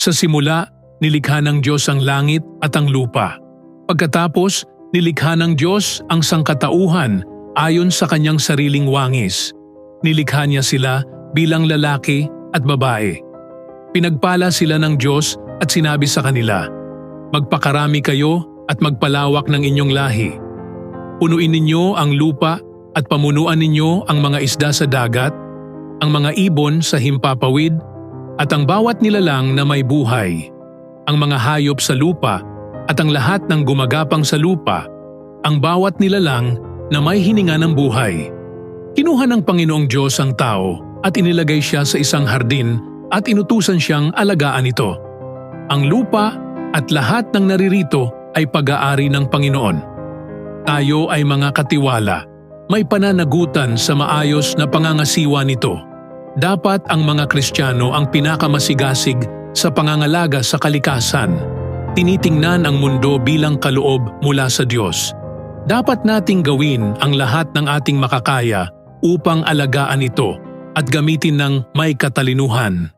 Sa simula, nilikha ng Diyos ang langit at ang lupa. Pagkatapos, nilikha ng Diyos ang sangkatauhan ayon sa kanyang sariling wangis. Nilikha niya sila bilang lalaki at babae. Pinagpala sila ng Diyos at sinabi sa kanila, Magpakarami kayo at magpalawak ng inyong lahi. Punuin ninyo ang lupa at pamunuan ninyo ang mga isda sa dagat, ang mga ibon sa himpapawid, at ang bawat nilalang na may buhay, ang mga hayop sa lupa at ang lahat ng gumagapang sa lupa, ang bawat nilalang na may hininga ng buhay. Kinuha ng Panginoong Diyos ang tao at inilagay siya sa isang hardin at inutusan siyang alagaan ito. Ang lupa at lahat ng naririto ay pag-aari ng Panginoon. Tayo ay mga katiwala, may pananagutan sa maayos na pangangasiwa nito. Dapat ang mga Kristiyano ang pinakamasigasig sa pangangalaga sa kalikasan. Tinitingnan ang mundo bilang kaloob mula sa Diyos. Dapat nating gawin ang lahat ng ating makakaya upang alagaan ito at gamitin ng may katalinuhan.